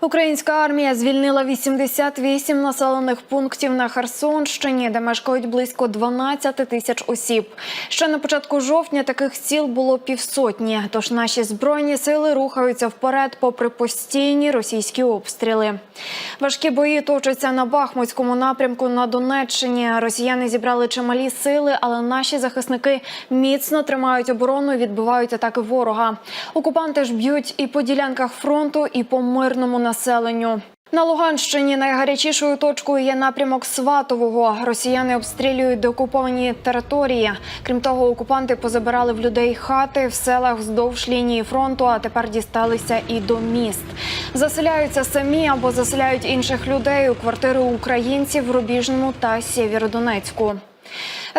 Українська армія звільнила 88 населених пунктів на Херсонщині, де мешкають близько 12 тисяч осіб. Ще на початку жовтня таких сіл було півсотні. Тож наші збройні сили рухаються вперед, попри постійні російські обстріли. Важкі бої точаться на Бахмутському напрямку на Донеччині. Росіяни зібрали чималі сили, але наші захисники міцно тримають оборону і відбивають атаки ворога. Окупанти ж б'ють і по ділянках фронту, і по мирному населенню. На Луганщині найгарячішою точкою є напрямок Сватового. Росіяни обстрілюють деокуповані території. Крім того, окупанти позабирали в людей хати в селах вздовж лінії фронту, а тепер дісталися і до міст. Заселяються самі або заселяють інших людей у квартири українців в Рубіжному та Сєвєродонецьку.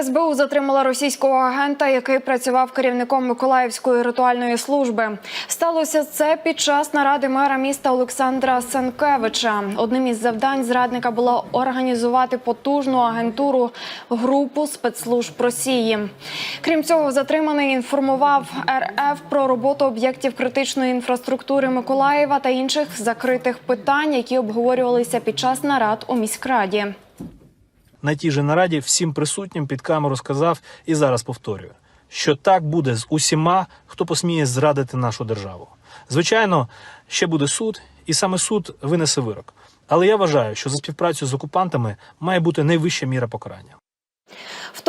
СБУ затримала російського агента, який працював керівником Миколаївської ритуальної служби. Сталося це під час наради мера міста Олександра Сенкевича. Одним із завдань зрадника було організувати потужну агентуру групу спецслужб Росії. Крім цього, затриманий інформував РФ про роботу об'єктів критичної інфраструктури Миколаєва та інших закритих питань, які обговорювалися під час нарад у міськраді. На тій же нараді всім присутнім під камеру сказав і зараз повторюю, що так буде з усіма, хто посміє зрадити нашу державу. Звичайно, ще буде суд, і саме суд винесе вирок. Але я вважаю, що за співпрацю з окупантами має бути найвища міра покарання.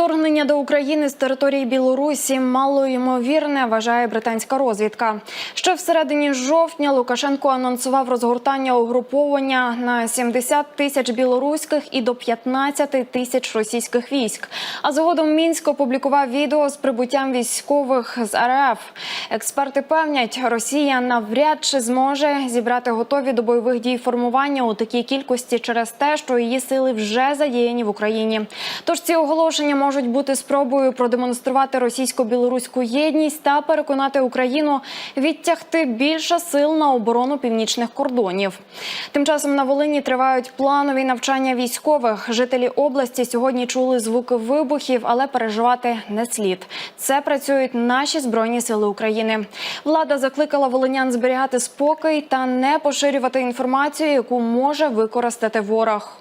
Вторгнення до України з території Білорусі малоймовірне, вважає британська розвідка. Ще всередині жовтня Лукашенко анонсував розгортання угруповання на 70 тисяч білоруських і до 15 тисяч російських військ. А згодом Мінськ опублікував відео з прибуттям військових з РФ. Експерти певнять, Росія навряд чи зможе зібрати готові до бойових дій формування у такій кількості через те, що її сили вже задіяні в Україні. Тож ці оголошення можуть бути спробою продемонструвати російсько-білоруську єдність та переконати Україну відтягти більше сил на оборону північних кордонів. Тим часом на Волині тривають планові навчання військових. Жителі області сьогодні чули звуки вибухів, але переживати не слід. Це працюють наші збройні сили України. Влада закликала волинян зберігати спокій та не поширювати інформацію, яку може використати ворог.